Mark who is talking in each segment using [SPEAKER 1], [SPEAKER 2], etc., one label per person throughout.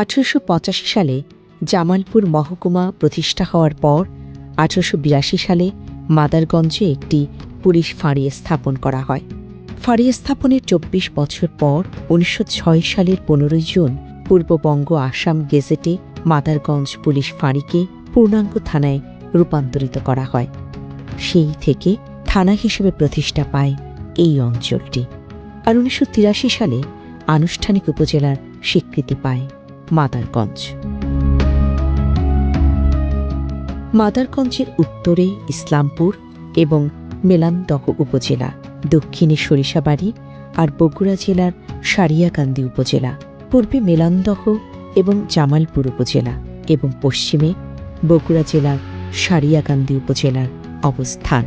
[SPEAKER 1] আঠারোশো পঁচাশি সালে জামালপুর মহকুমা প্রতিষ্ঠা হওয়ার পর আঠারোশো বিরাশি সালে মাদারগঞ্জে একটি পুলিশ ফাঁড়ি স্থাপন করা হয়। ফাঁড়ি স্থাপনের চব্বিশ বছর পর উনিশশো ছয় সালের পনেরোই জুন পূর্ববঙ্গ আসাম গেজেটে মাদারগঞ্জ পুলিশ ফাঁড়িকে পূর্ণাঙ্গ থানায় রূপান্তরিত করা হয়। সেই থেকে থানা হিসেবে প্রতিষ্ঠা পায় এই অঞ্চলটি। আর উনিশশো তিরাশি সালে আনুষ্ঠানিক উপজেলার স্বীকৃতি পায়। মাদারগঞ্জ। মাদারগঞ্জের উত্তরে ইসলামপুর এবং মেলান্দহ উপজেলা, দক্ষিণে সরিষাবাড়ি আর বগুড়া জেলার সারিয়াকান্দি উপজেলা, পূর্বে মেলান্দহ এবং জামালপুর উপজেলা এবং পশ্চিমে বগুড়া জেলার সারিয়াকান্দি উপজেলার অবস্থান।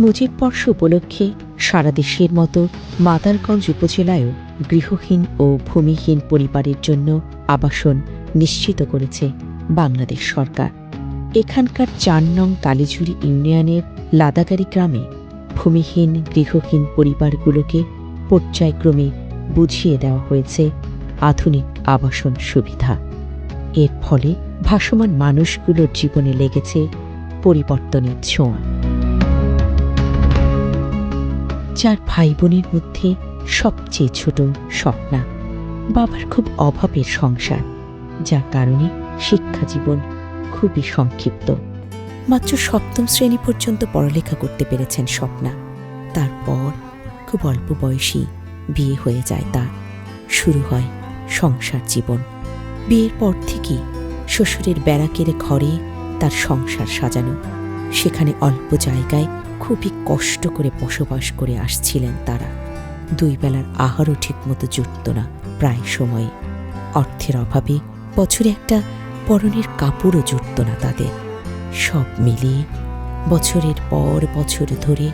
[SPEAKER 1] মুজিব বর্ষ উপলক্ষে সারা দেশের মতো মাদারগঞ্জ উপজেলায়ও গৃহহীন ও ভূমিহীন পরিবারের জন্য আবাসন নিশ্চিত করেছে বাংলাদেশ সরকার। এখানকার চার নং কালীঝুরি ইউনিয়নের লাদাগাড়ি গ্রামে ভূমিহীন গৃহহীন পরিবারগুলোকে পর্যায়ক্রমে বুঝিয়ে দেওয়া হয়েছে আধুনিক আবাসন সুবিধা। এর ফলে ভাসমান মানুষগুলোর জীবনে লেগেছে পরিবর্তনের ছোঁয়া। চার ভাই বোনের মধ্যে সবচেয়ে ছোট স্বপ্না, বাবার খুব অভাবের সংসার, যার কারণে শিক্ষা জীবন খুবই সংক্ষিপ্ত। মাত্র সপ্তম শ্রেণি পর্যন্ত পড়ালেখা করতে পেরেছেন স্বপ্না। তারপর খুব অল্প বয়সী বিয়ে হয়ে যায় তার। শুরু হয় সংসার জীবন। বিয়ের পর থেকেই শ্বশুরের ব্যারাকের ঘরে তার সংসার সাজানো। সেখানে অল্প জায়গায় খুবই কষ্ট করে বসবাস করে আসছিলেন তারা। দুই বেলার আহারও ঠিকমতো জুটত না, প্রায় সময়। অর্থের অভাবে বছরে একটা পরনের কাপড়ও জুটত না তাদের। সব মিলিয়ে বছরের পর বছর ধরে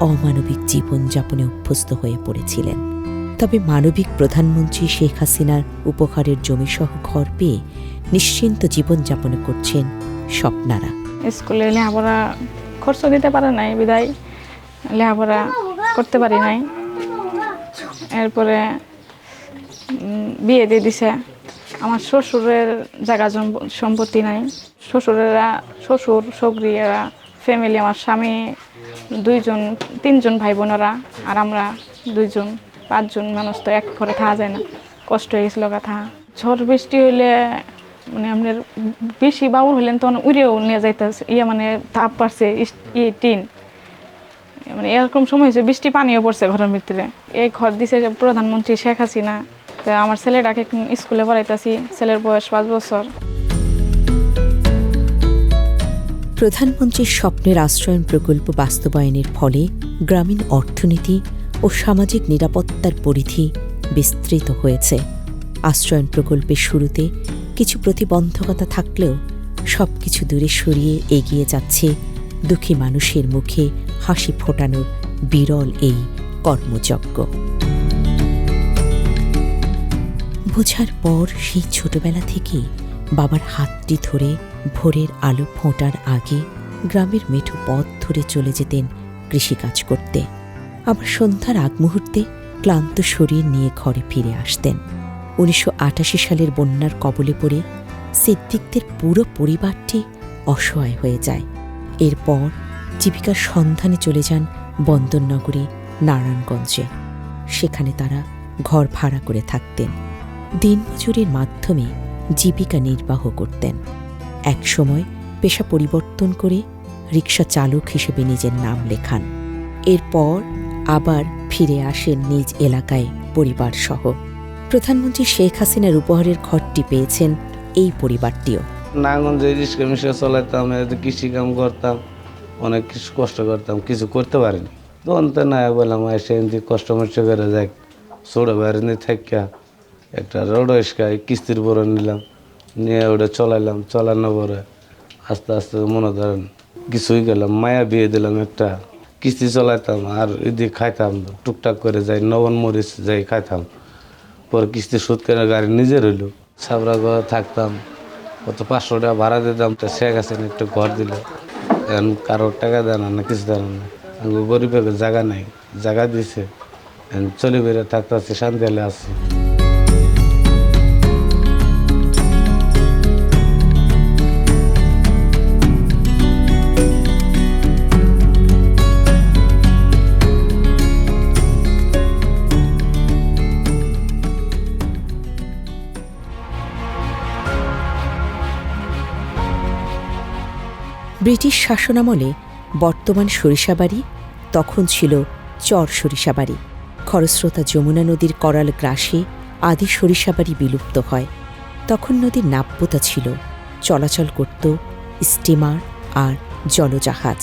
[SPEAKER 1] অমানবিক জীবনযাপনে অভ্যস্ত হয়ে পড়েছিলেন। তবে মানবিক প্রধানমন্ত্রী শেখ হাসিনার উপকারের জমিসহ ঘর পেয়ে নিশ্চিন্ত জীবনযাপন করছেন স্বপ্নারা।
[SPEAKER 2] স্কুলে লেখাপড়া খরচ দিতে পারে নাই বিদায়, লেখাপড়া করতে পারি নাই। এরপরে বিয়ে দিয়ে দিছে। আমার শ্বশুরের জায়গা সম্পত্তি নাই। শ্বশুরেরা, শ্বশুর, সগরি, এরা ফ্যামিলি আমার স্বামী, দুইজন, তিনজন ভাই বোনেরা আর আমরা দুইজন, পাঁচজন মানুষ তো এক ঘরে থাকা যায় না। কষ্ট হয়ে কথা ঝড় বৃষ্টি হইলে মানে আপনার বেশি বাবুর হইলেন তখন উড়েও নিয়ে যাইতেছে। ইয়ে মানে তাপ পারছে ইয়ে টিন। মানে এরকম সময় হয়েছে, বৃষ্টি পানিও পড়ছে ঘরের ভিতরে। এই ঘর দিছে প্রধানমন্ত্রী শেখ হাসিনা। তো আমার ছেলেটাকে স্কুলে পড়াইতেছি, ছেলের বয়স পাঁচ বছর।
[SPEAKER 1] প্রধানমন্ত্রীর স্বপ্নের আশ্রয়ন প্রকল্প বাস্তবায়নের ফলে গ্রামীণ অর্থনীতি ও সামাজিক নিরাপত্তার পরিধি বিস্তৃত হয়েছে। আশ্রয়ন প্রকল্পের শুরুতে কিছু প্রতিবন্ধকতা থাকলেও সব কিছু দূরে সরিয়ে এগিয়ে যাচ্ছে দুঃখী মানুষের মুখে হাসি ফোটানোর বিরল এই কর্মযজ্ঞ। বোঝার পর সেই ছোটবেলা থেকে বাবার হাতটি ধরে ভোরের আলো ফোঁটার আগে গ্রামের মেঠো পথ ধরে চলে যেতেন কৃষিকাজ করতে। আবার সন্ধ্যার আগ মুহূর্তে ক্লান্ত শরীর নিয়ে ঘরে ফিরে আসতেন। উনিশশো আটাশি সালের বন্যার কবলে পড়ে সিদ্দিকদের পুরো পরিবারটি অসহায় হয়ে যায়। এরপর জীবিকার সন্ধানে চলে যান বন্দরনগরী, নারায়ণগঞ্জে। সেখানে তারা ঘর ভাড়া করে থাকতেন। দিনমজুরির মাধ্যমে জীবিকা নির্বাহ করতেন। একসময় পেশা পরিবর্তন করে রিক্সা চালক হিসেবে নিজের নাম লেখান। এরপর আবার ফিরে আসেন নিজ এলাকায় পরিবার সহ প্রধানমন্ত্রী শেখ হাসিনার উপহারের ঘরটি পেয়েছেন এই পরিবারটিও।
[SPEAKER 3] নাগঞ্জে রিক্সা মিক্সা চলাইতাম কৃষি কাম করতাম। অনেক কিছু কষ্ট করতাম, কিছু করতে পারিনি। তখন তো না বললাম এসে এমনি কষ্ট মষ্ট করে যাক ছোটো বাইরে থাকিয়া একটা রোড ইস্কাই কিস্তির পরে নিলাম, নিয়ে ওটা চলাইলাম চলানো পরে আস্তে আস্তে মনে ধরেন কিছুই গেলাম মায়া বিয়ে দিলাম একটা, কিস্তি চলাইতাম আর এদিকে খাইতাম, টুকটাক করে যাই নবন মরিচ যাই খাইতাম, পরে কিস্তি শোধ করে গাড়ি নিজের হইল সাবরা ঘরে থাকতাম কত পাঁচশো টাকা ভাড়া দিতাম, তো সে গেছে একটু ঘর দিল এখন কারোর টাকা দেয় না কিছু দেয় না। গরিবের জায়গা নাই, জায়গা দিছে। চলে বেড়ে থাকতে আছে, শান্তি হলে আছি।
[SPEAKER 1] ব্রিটিশ শাসনামলে বর্তমান সরিষাবাড়ি তখন ছিল চর সরিষাবাড়ি খরস্রোতা যমুনা নদীর করাল গ্রাসে আদি সরিষাবাড়ি বিলুপ্ত হয়। তখন নদীর নাব্যতা ছিল চলাচল করত স্টিমার আর জলজাহাজ।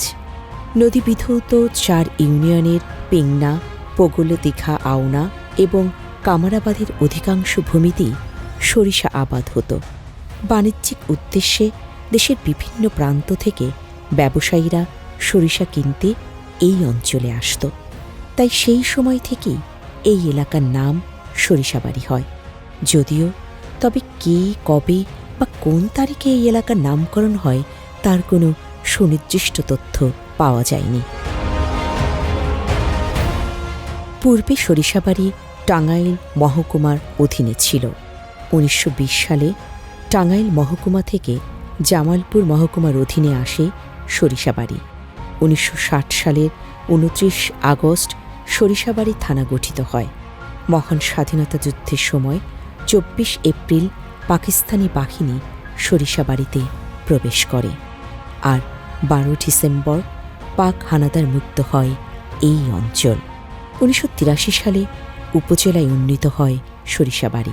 [SPEAKER 1] নদী বিধৌত চার ইউনিয়নের পেংনা, পগল দীঘা আওনা এবং কামারাবাদের অধিকাংশ ভূমিতেই সরিষা আবাদ হতো। বাণিজ্যিক উদ্দেশ্যে দেশের বিভিন্ন প্রান্ত থেকে ব্যবসায়ীরা সরিষা কিনতে এই অঞ্চলে আসত। তাই সেই সময় থেকেই এই এলাকার নাম সরিষাবাড়ি হয়। যদিও তবে কে, কবে বা কোন তারিখে এই এলাকার নামকরণ হয়, তার কোনো সুনির্দিষ্ট তথ্য পাওয়া যায়নি। পূর্বে সরিষাবাড়ি টাঙ্গাইল মহকুমার অধীনে ছিল। উনিশশো বিশ সালে টাঙ্গাইল মহকুমা থেকে জামালপুর মহকুমার অধীনে আসে সরিষাবাড়ি। উনিশশো ষাট সালের উনত্রিশ আগস্ট সরিষাবাড়ি থানা গঠিত হয়। মহান স্বাধীনতা যুদ্ধের সময় চব্বিশ এপ্রিল পাকিস্তানি বাহিনী সরিষাবাড়িতে প্রবেশ করে আর বারো ডিসেম্বর পাক হানাদার মুক্ত হয় এই অঞ্চল। উনিশশো তিরাশি সালে উপজেলায় উন্নীত হয় সরিষাবাড়ি।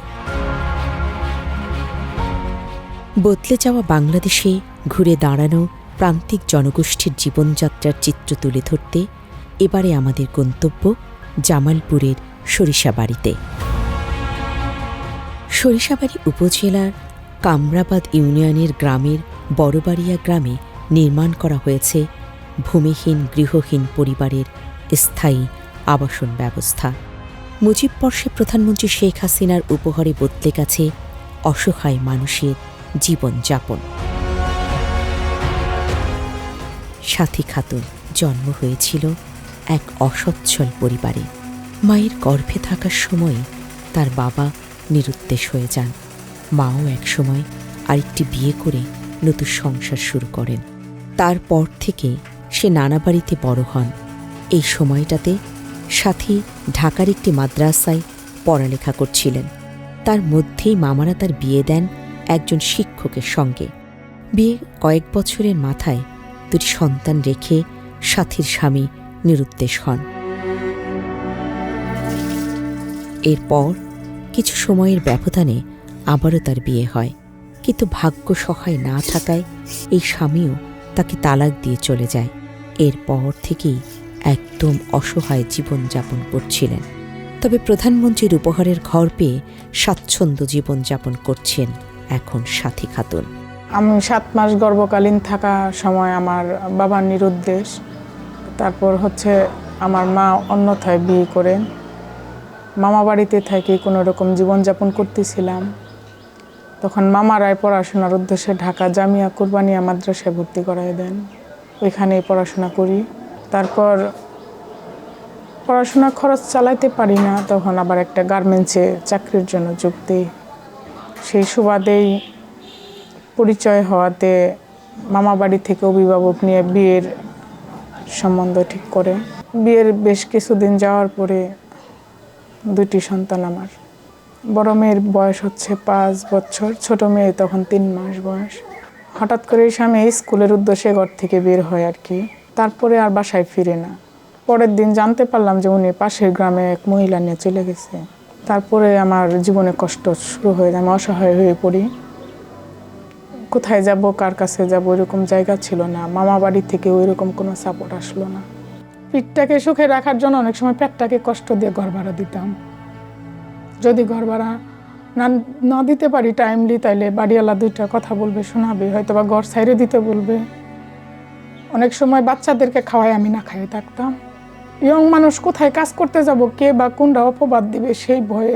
[SPEAKER 1] বদলে যাওয়া বাংলাদেশে ঘুরে দাঁড়ানো প্রান্তিক জনগোষ্ঠীর জীবনযাত্রার চিত্র তুলে ধরতে এবারে আমাদের গন্তব্য জামালপুরের সরিষাবাড়িতে। সরিষাবাড়ি উপজেলার কামরাবাদ ইউনিয়নের গ্রামের বড়বাড়িয়া গ্রামে নির্মাণ করা হয়েছে ভূমিহীন গৃহহীন পরিবারের স্থায়ী আবাসন ব্যবস্থা। মুজিব বর্ষে প্রধানমন্ত্রী শেখ হাসিনার উপহারে বদলে গেছে অসহায় মানুষের জীবনযাপন সাথী খাতুন জন্ম হয়েছিল এক অসচ্ছল পরিবারে। মায়ের গর্ভে থাকার সময় তার বাবা নিরুদ্দেশ হয়ে যান। মাও একসময় আরেকটি বিয়ে করে নতুন সংসার শুরু করেন। তারপর থেকে সে নানা বাড়িতে বড় হন। এই সময়টাতে সাথী ঢাকার একটি মাদ্রাসায় পড়ালেখা করছিলেন। তার মধ্যেই মামারা তার বিয়ে দেন একজন শিক্ষকের সঙ্গে। বিয়ে কয়েক বছরের মাথায় দুটি সন্তান রেখে সাথীর স্বামী নিরুদ্দেশ হন। এরপর কিছু সময়ের ব্যবধানে আবারও তার বিয়ে হয়। কিন্তু ভাগ্য সহায় না থাকায় এই স্বামীও তাকে তালাক দিয়ে চলে যায়। এরপর থেকেই একদম অসহায় জীবনযাপন করছিলেন। তবে প্রধানমন্ত্রীর উপহারের ঘর পেয়ে স্বাচ্ছন্দ্য জীবনযাপন করছেন এখন সাথী খাতুন।
[SPEAKER 2] আমি সাত মাস গর্ভকালীন থাকা সময় আমার বাবার নিরুদ্দেশ। তারপর হচ্ছে আমার মা অন্যথায় বিয়ে করেন মামা বাড়িতে থাকি কোনো রকম জীবনযাপন করতেছিলাম। তখন মামারাই পড়াশোনার উদ্দেশ্যে ঢাকা জামিয়া কুরবানিয়া মাদ্রাসায় ভর্তি করায় দেন। ওইখানেই পড়াশোনা করি। তারপর পড়াশোনা খরচ চালাইতে পারি না, তখন আবার একটা গার্মেন্টসে চাকরির জন্য যোগ দিই সেই সুবাদেই পরিচয় হওয়াতে মামা বাড়ি থেকে অভিভাবক নিয়ে বিয়ের সম্বন্ধ ঠিক করে। বিয়ের বেশ কিছুদিন যাওয়ার পরে দুটি সন্তান আমার। বড় মেয়ের বয়স হচ্ছে পাঁচ বছর, ছোট মেয়ে তখন তিন মাস বয়স। হঠাৎ করে স্বামী স্কুলের উদ্দেশ্যে ঘর থেকে বের হয় আর কি। তারপরে আর বাসায় ফিরে না। পরের দিন জানতে পারলাম যে উনি পাশের গ্রামে এক মহিলা নিয়ে চলে গেছে। তারপরে আমার জীবনে কষ্ট শুরু হয়ে যায়, আমি অসহায় হয়ে পড়ি। কোথায় যাব, কার কাছে যাব, এরকম জায়গা ছিল না। মামা বাড়ি থেকে ওই রকম কোনো সাপোর্ট আসলো না। পিঠটাকে সুখে রাখার জন্য অনেক সময় পেটটাকে কষ্ট দিয়ে ঘর ভাড়া দিতাম। যদি ঘর ভাড়া না না দিতে পারি টাইমলি তাইলে বাড়িওয়ালা দুইটা কথা বলবে, শোনাবে হয়তো বা ঘর সাইডে দিতে বলবে। অনেক সময় বাচ্চাদেরকে খাওয়াই আমি না খাইয়ে থাকতাম। ইয়ং মানুষ কোথায় কাজ করতে যাব, কে বা কোনটা অপবাদ দিবে সেই ভয়ে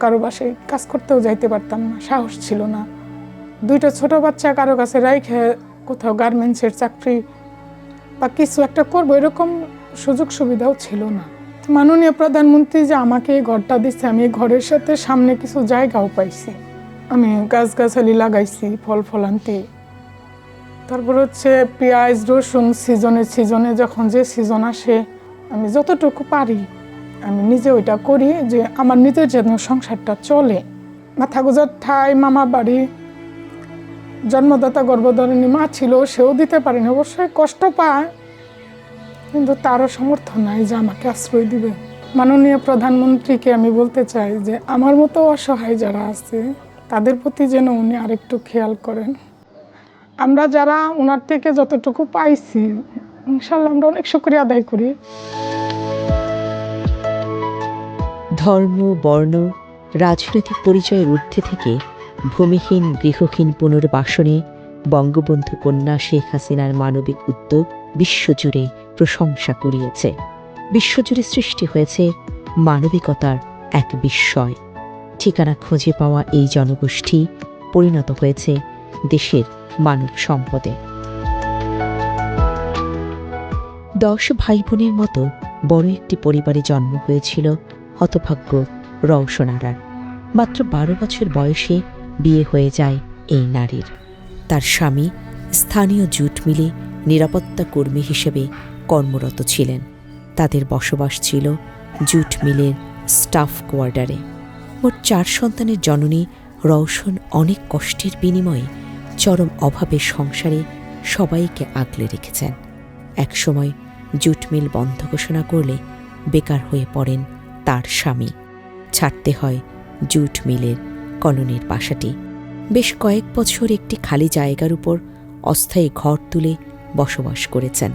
[SPEAKER 2] কারও বাসায় কাজ করতেও যাইতে পারতাম না, সাহস ছিল না। দুইটা ছোট বাচ্চা কারও কাছে রাইখে কোথাও গার্মেন্টসের চাকরি বা কিছু একটা করব, এরকম সুযোগ সুবিধাও ছিল না। মাননীয় প্রধানমন্ত্রী যে আমাকে এই ঘরটা দিচ্ছে আমি এই ঘরের সাথে সামনে কিছু জায়গাও পাইছি। আমি গাছগাছালি লাগাইছি, ফল ফলান্তি তারপর হচ্ছে পেঁয়াজ, রসুন সিজনে সিজনে যখন যে সিজন আসে আমি যতটুকু পারি, আমি নিজে ওইটা করি যে আমার নিজের যেন সংসারটা চলে। মাথা গোজার ঠাই, মামা বাড়ি,
[SPEAKER 4] জন্মদাতা গর্ভধারিণী মা ছিল, সেও দিতে পারেনি, অবশ্যই কষ্ট পায়। কিন্তু তারও সামর্থ্য নাই যে আমাকে আশ্রয় দিবে। মাননীয় প্রধানমন্ত্রীকে আমি বলতে চাই যে আমার মতো অসহায় যারা আছে, তাদের প্রতি যেন উনি আরেকটু খেয়াল করেন। আমরা যারা ওনার থেকে যতটুকু পাইছি ইনশাল্লাহ আমরা অনেক শুক্রিয়া আদায় করি।
[SPEAKER 1] ধর্ম, বর্ণ, রাজনৈতিক পরিচয়ের ঊর্ধ্বে থেকে ভূমিহীন, গৃহহীন পুনর্বাসনে বঙ্গবন্ধু কন্যা শেখ হাসিনার মানবিক উদ্যোগ বিশ্বজুড়ে প্রশংসা কুড়িয়েছে। বিশ্বজুড়ে সৃষ্টি হয়েছে মানবিকতার এক বিস্ময়। ঠিকানা খুঁজে পাওয়া এই জনগোষ্ঠী পরিণত হয়েছে দেশের মানব সম্পদে। দশ ভাই বোনের মতো বড় একটি পরিবারে জন্ম হয়েছিল হতভাগ্য রওশনারার মাত্র বারো বছর বয়সে বিয়ে হয়ে যায় এই নারীর। তার স্বামী স্থানীয় জুট মিলে নিরাপত্তা কর্মী হিসেবে কর্মরত ছিলেন। তাদের বসবাস ছিল জুট মিলের স্টাফ কোয়ার্টারে। মোট চার সন্তানের জননী রওশন অনেক কষ্টের বিনিময়ে চরম অভাবের সংসারে সবাইকে আগলে রেখেছেন। একসময় জুট মিল বন্ধ ঘোষণা করলে বেকার হয়ে পড়েন তার স্বামী। ছাড়তে হয় জুট মিলের কলোনির বাসাটি। বেশ কয়েক বছর একটি খালি জায়গার উপর অস্থায়ী ঘর তুলে বসবাস করেছেন।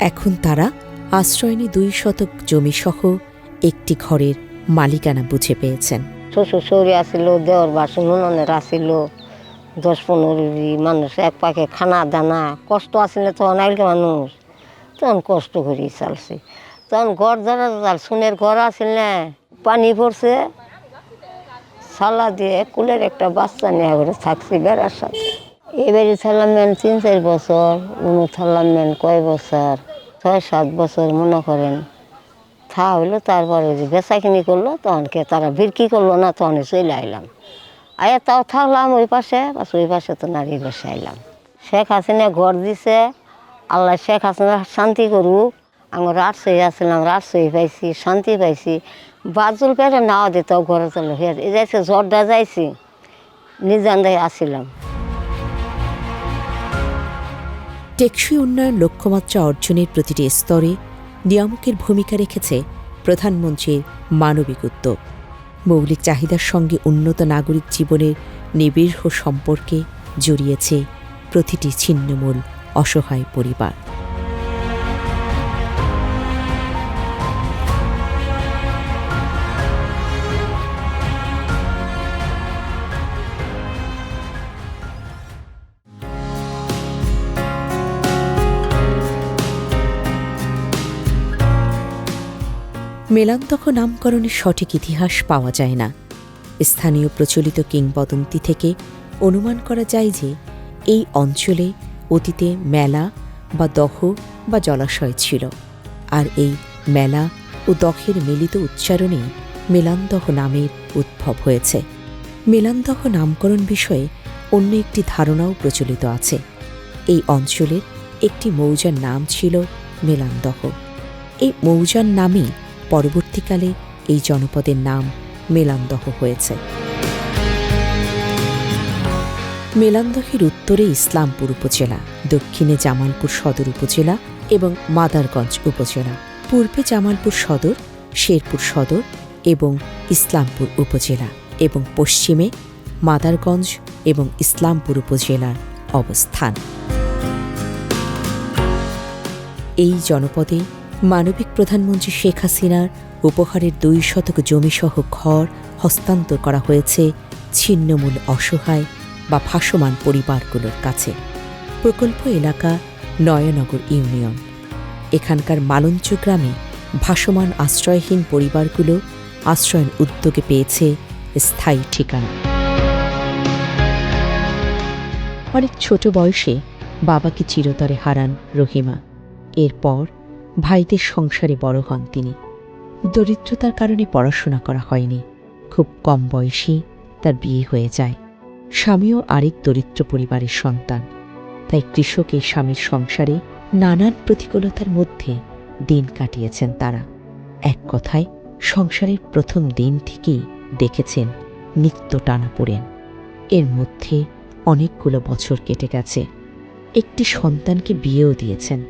[SPEAKER 1] এখন তারা আশ্রয়নী দুই শতক জমিসহ একটি ঘরের মালিকানা বুঝে পেয়েছেন।
[SPEAKER 5] শ্বশুর শৌরি আসিল, দেওয়ার বাসন উনুনের আসিল, দশ পনেরো মানুষ এক পাকে খানা দানা, কষ্ট আসলে তখন আইলকে মানুষ। তখন কষ্ট করি চালছি। তখন ঘর ধরা তার সুনের ঘর আসিল না, পানি পড়ছে। সালা দিয়ে কুলের একটা বাচ্চা নেওয়া করে থাকছি বেড়ার সাথে। এবারে থাকলাম মেন তিন চার বছর উনু থাকলাম কয় বছর, ছয় সাত বছর মনে করেন। থা হইল তারপরে যে বেচা কিনি করল তখনকে তারা বিক্রি করল না তখন চলে আইলাম। আয়া তাও থাকলাম ওই পাশে ওই পাশে তো নারী বসে আইলাম শেখ হাসিনা ঘর দিছে আল্লাহ শেখ হাসিনা শান্তি করুক। আমি রাজশাহী আসছিলাম রাজশাহী পাইছি, শান্তি পাইছি। বাজুল পেটে নাও দিত ঘরে চলে হয়ে যাইছে জ্বরটা যাইছি নিজান্দায় আসছিলাম
[SPEAKER 1] টেকসই উন্নয়ন লক্ষ্যমাত্রা অর্জনের প্রতিটি স্তরে নিয়ামকের ভূমিকা রেখেছে প্রধানমন্ত্রীর মানবিক উদ্যোগ। মৌলিক চাহিদার সঙ্গে উন্নত নাগরিক জীবনের নিবিড় সম্পর্কে জড়িয়েছে প্রতিটি ছিন্নমূল। অসহায় পরিবার। মেলান্তক নামকরণের সঠিক ইতিহাস পাওয়া যায় না। স্থানীয় প্রচলিত কিংবদন্তি থেকে অনুমান করা যায় যে, এই অঞ্চলে অতীতে মেলা বা দহ বা জলাশয় ছিল। আর এই মেলা ও দহের মিলিত উচ্চারণে মেলান্দহ নামের উদ্ভব হয়েছে। মেলান্দহ নামকরণ বিষয়ে অন্য একটি ধারণাও প্রচলিত আছে। এই অঞ্চলের একটি মৌজার নাম ছিল মেলান্দহ। এই মৌজার নামেই পরবর্তীকালে এই জনপদের নাম মেলান্দহ হয়েছে। মেলান্দহের উত্তরে ইসলামপুর উপজেলা, দক্ষিণে জামালপুর সদর উপজেলা এবং মাদারগঞ্জ উপজেলা, পূর্বে জামালপুর সদর, শেরপুর সদর এবং ইসলামপুর উপজেলা এবং পশ্চিমে মাদারগঞ্জ এবং ইসলামপুর উপজেলার অবস্থান। এই জনপদে মানবিক প্রধানমন্ত্রী শেখ হাসিনার উপহারের দুই শতক জমিসহ ঘর হস্তান্তর করা হয়েছে ছিন্নমূল অসহায় বা ভাসমান পরিবারগুলোর কাছে। প্রকল্প এলাকা নয়নগর ইউনিয়ন। এখানকার মালঞ্চ গ্রামে ভাসমান আশ্রয়হীন পরিবারগুলো আশ্রয়ন উদ্যোগে পেয়েছে স্থায়ী ঠিকানা। অনেক ছোট বয়সে বাবাকে চিরতরে হারান রহিমা। এরপর ভাইদের সংসারে বড় হন তিনি। দরিদ্রতার কারণে পড়াশোনা করা হয়নি। খুব কম বয়সী তার বিয়ে হয়ে যায়। স্বামীও আরেক দরিদ্র পরিবারের সন্তান। তাই কৃষকের স্বামীর সংসারে নানান প্রতিকূলতার মধ্যে দিন কাটিয়েছেন তারা। এক কথায়, সংসারের প্রথম দিন থেকেই দেখেছেন নিত্য টানা পড়েন এর মধ্যে অনেকগুলো বছর কেটে গেছে। একটি সন্তানকে বিয়েও দিয়েছেন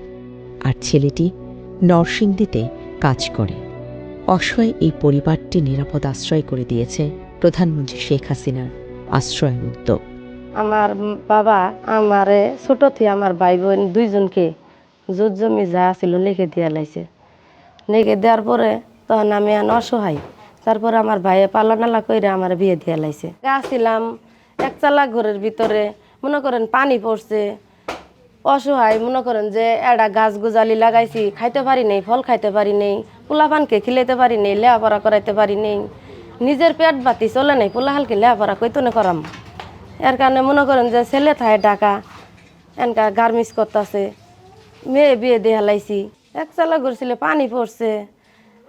[SPEAKER 1] আর ছেলেটি নরসিংদীতে কাজ করে। অসহায় এই পরিবারটি নিরাপদ আশ্রয় করে দিয়েছে প্রধানমন্ত্রী শেখ হাসিনার। আশ্রয় উদ্যোগ
[SPEAKER 6] আমার বাবা আমারে ছোট থেকে আমার ভাই বোন দুইজনকে জোর জমি যা ছিল লিখে দিয়া লাইছে। লিখে দেওয়ার পরে তখন আমি এখন অসহায়। তারপরে আমার ভাইয়ে পালানালা কইরে আমার বিয়ে দিয়া লাইছে। আসছিলাম একচালা ঘরের ভিতরে, মনে করেন পানি পড়ছে। অসহায়, মনে করেন যে একটা গাছ গুজালি লাগাইছি, খাইতে পারি নেই, ফল খাইতে পারি নেই, পোলাপানকে খিলাইতে পারি নেই লেয়াপড়া করাইতে পারি নেই। নিজের পেট বাতি চলে নাই নেই পোলাহালকে লেয়াপড়া কইতো না করাম। এর কারণে মনে করেন যে ছেলে থায় ডাকা এনকা গার্মিস করতেছে, মেয়ে বিয়ে দিয়ে হালাইছি। এক চালা ঘুরছিল, পানি পড়ছে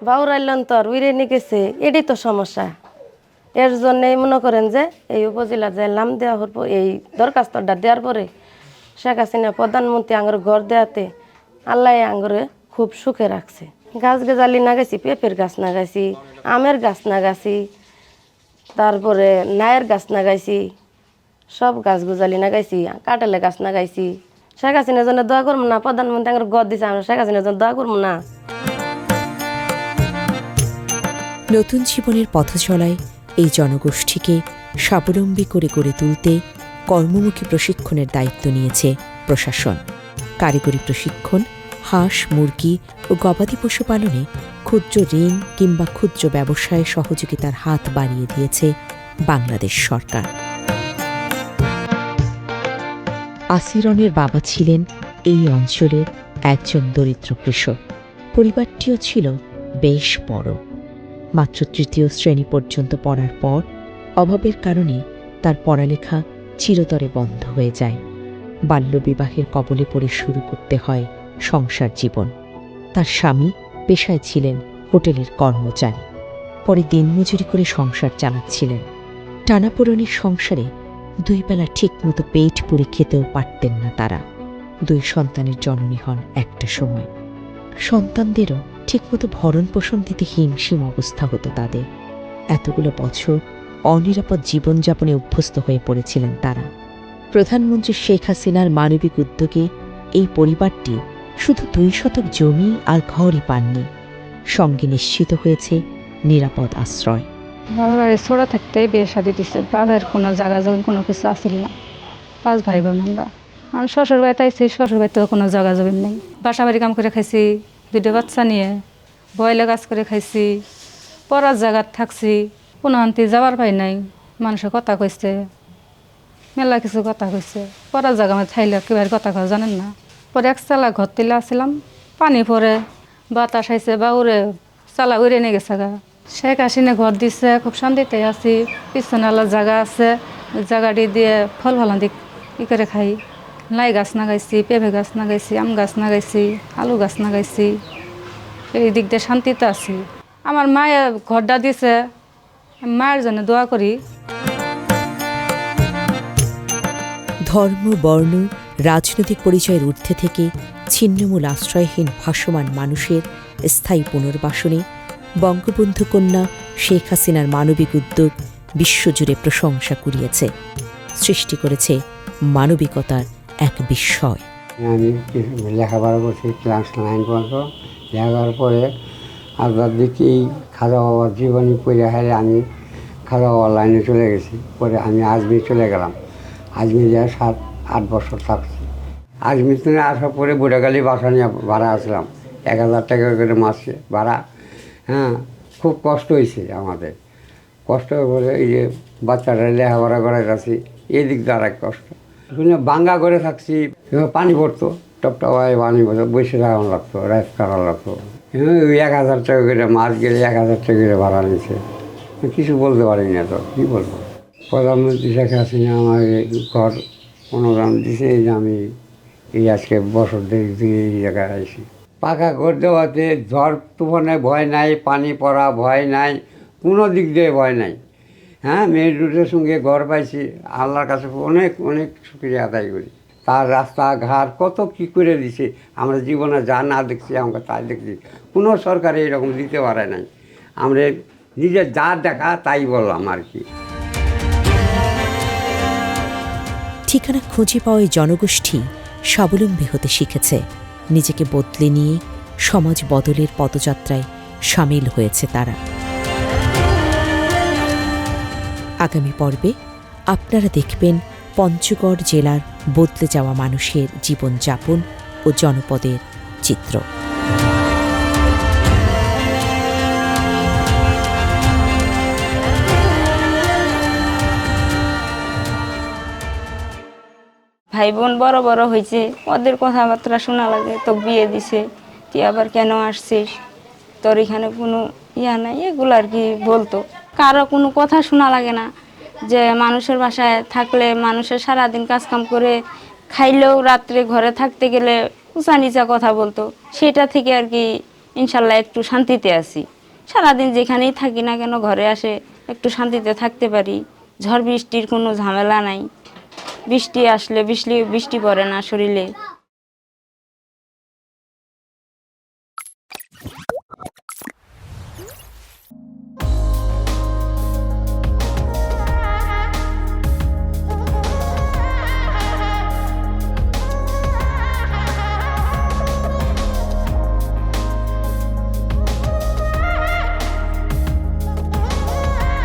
[SPEAKER 6] বাউরাইলন তোর উইরে নিকেছে এটাই তো সমস্যা। এর জন্যই মনে করেন যে এই উপজেলার যে নাম দেওয়া হর এই দরখাস্তটা দেওয়ার পরে শেখ হাসিনা প্রধানমন্ত্রী আঙ্গুর ঘর দেওয়াতে আল্লাহ আঙ্গুরে খুব সুখে রাখছে। গাছ গাছালি নাগাইছি, পেঁপের গাছ নাগাইছি, আমের গাছ নাগাছি তারপরে নায়ের গাছ নাগাইছি, সব গাছ গুজালি নাগাইছি কাটালে গাছ নাগাইছি। শেখ হাসিনার জন্য দোয়া করব না, প্রধানমন্ত্রী আঙ্গুর ঘর দিছে আমরা শেখ হাসিনার জন্য দোয়া করব না।
[SPEAKER 1] নতুন জীবনের পথ চলায় এই জনগোষ্ঠীকে স্বাবলম্বী করে গড়ে তুলতে কর্মমুখী প্রশিক্ষণের দায়িত্ব নিয়েছে প্রশাসন। কারিগরি প্রশিক্ষণ হাঁস, মুরগি ও গবাদি পশু পালনে ক্ষুদ্র ঋণ কিংবা ক্ষুদ্র ব্যবসায় সহযোগিতার হাত বাড়িয়ে দিয়েছে বাংলাদেশ সরকার। আসিরনের বাবা ছিলেন এই অঞ্চলের একজন দরিদ্র কৃষক। পরিবারটিও ছিল বেশ বড়। মাত্র তৃতীয় শ্রেণি পর্যন্ত পড়ার পর অভাবের কারণে তার পড়ালেখা চিরতরে বন্ধ হয়ে যায়। বাল্যবিবাহের কবলে পড়ে শুরু করতে হয় সংসার জীবন। তার স্বামী পেশায় ছিলেন হোটেলের কর্মচারী। পরে দিনমজুরি করে সংসার চালাচ্ছিলেন। টানাপোড়েনের সংসারে দুই বেলা ঠিকমতো পেট পুড়ে খেতেও পারতেন না তারা। দুই সন্তানের জননী হন একটা সময়। সন্তানদেরও ঠিকমতো ভরণ পোষণ দিতে হিমশিম অবস্থা হতো তাদের। এতগুলো বছর অনিরাপদ জীবনযাপনে অভ্যস্ত হয়ে পড়েছিলেন তারা। প্রধানমন্ত্রী শেখ হাসিনার মানবিক উদ্যোগে এই পরিবারটি শুধু দুই শতক জমি আর ঘরই পাননি। সঙ্গে নিশ্চিত হয়েছে নিরাপদ আশ্রয়।
[SPEAKER 2] ছোটো থাকতেই বিয়ে শাদি দিছে। বাবার কোনো জায়গা জমি, কোনো কিছু আসিল না। পাঁচ ভাই বোন আমরা আমি শ্বশুর বাড়িতে আইছি শ্বশুর বাড়িতেও কোনো জায়গা জমি নেই। বাসা বাড়ি কাম করে খাইছি দুটো বাচ্চা নিয়ে, বয়লে কাজ করে খাইছি, পড়ার জায়গার থাকছি, কোনো আনতে যাবার পাই নাই। মানুষের কথা কইছে, মেলা কিছু কথা কইছে। পড়ার জায়গা আমার থাইলে কেবার কথা কয় জানেন না। পরে এক চালা ঘর তুলে আসছিলাম, পানি পরে, বাতাস আইছে বা উড়ে, চালা উড়ে নিয়ে গেছে গা। শেখ হাসিনা ঘর দিছে, খুব শান্তিতে আছি, পিছনে জায়গা আছে জায়গাটি দিয়ে ফল ফলান্তি ই করে খাই। লাই গাছ নাগাইছি পেঁপে গাছ নাগাইছি আম গাছ নাগাইছি আলু গাছ নাগাইছি এই দিক দিয়ে শান্তিতে আছি। আমার মায়ে ঘরটা দিছে, মায়ের জন্য দোয়া করি।
[SPEAKER 1] ধর্ম, বর্ণ রাজনৈতিক পরিচয়ের ঊর্ধ্বে থেকে ছিন্নমূল আশ্রয়হীন ভাসমান মানুষের স্থায়ী পুনর্বাসনে বঙ্গবন্ধু কন্যা শেখ হাসিনার মানবিক উদ্যোগ বিশ্বজুড়ে প্রশংসা কুড়িয়েছে, সৃষ্টি করেছে মানবিকতার এক বিস্ময়।
[SPEAKER 7] আমি লেখাপড়া করছি, ক্লাস নাইন পর্যন্ত। লেখার পরে দেখি এই খাওয়া বাবার জীবনী পড়ে হারে আমি খাওয়া বাবার লাইনে চলে গেছি। পরে আমি আজমির চলে গেলাম। আজমির যা সাত আট বছর থাকছি। আজমির থেকে আসার পরে বুড়াগালি বাসা নিয়ে ভাড়া আসলাম। এক হাজার টাকা করে মাসে ভাড়া। হ্যাঁ খুব কষ্ট হয়েছে আমাদের। কষ্ট করে এই যে বাচ্চারা লেখাপড়া করে গেছি এই দিক দিয়ে আর এক কষ্ট। শুনে বাঙ্গা করে থাকছি পানি পড়তো। টপটা পানি পড়তো, বসে থাকা লাগতো, রাইস করা লাগতো। ওই এক হাজার টাকা করে মাছ গেলে এক হাজার টাকা করে ভাড়া নিছে। কিছু বলতে পারি না তো কী বলব? প্রধানমন্ত্রী শেখ হাসিনা আমাকে ঘর অনুদান দিছে, এই যে আমি এই আজকে বছর দেড় দিয়ে এই জায়গায় আইছি। পাকা ঘর দেওয়াতে ঝড় তুফানে ভয় নাই, পানি পড়া ভয় নাই, কোনো দিক দিয়ে ভয় নাই। হ্যাঁ রুটের সঙ্গে ঘর পাইছি, আল্লাহর কাছে অনেক অনেক শুক্রিয়া আদায় করি। তার রাস্তাঘাট কত কী করে দিছে, আমরা জীবনে যা না দেখছি আমরা তাই দেখছি। কোনো সরকার এরকম দিতে পারে নাই। আমরা নিজের যা দেখা তাই বললাম আর কি।
[SPEAKER 1] ঠিকানা খুঁজে পাওয়া জনগোষ্ঠী স্বাবলম্বী হতে শিখেছে। নিজেকে বদলে নিয়ে সমাজ বদলের পদযাত্রায় সামিল হয়েছে তারা। আগামী পর্বে আপনারা দেখবেন পঞ্চগড় জেলার বদলে যাওয়া মানুষের জীবনযাপন ও জনপদের চিত্র।
[SPEAKER 8] ভাই বোন বড় বড় হয়েছে, ওদের কথাবার্তা শোনা লাগে, তো বিয়ে দিছে, তুই আবার কেন আসছিস? তোর এখানে কোনো ইয়া নাই, এগুলো আর কি বলতো। কারও কোনো কথা শোনা লাগে না, যে মানুষের বাসায় থাকলে মানুষের সারাদিন কাজকাম করে খাইলেও রাত্রে ঘরে থাকতে গেলে উঁচা নিচা কথা বলতো। সেটা থেকে আর কি ইনশাল্লাহ একটু শান্তিতে আছি। সারাদিন যেখানেই থাকি না কেন, ঘরে আসে একটু শান্তিতে থাকতে পারি। ঝড় বৃষ্টির কোনো ঝামেলা নাই। বৃষ্টি আসলে বৃষ্টি বৃষ্টি পড়ে না শরীরে।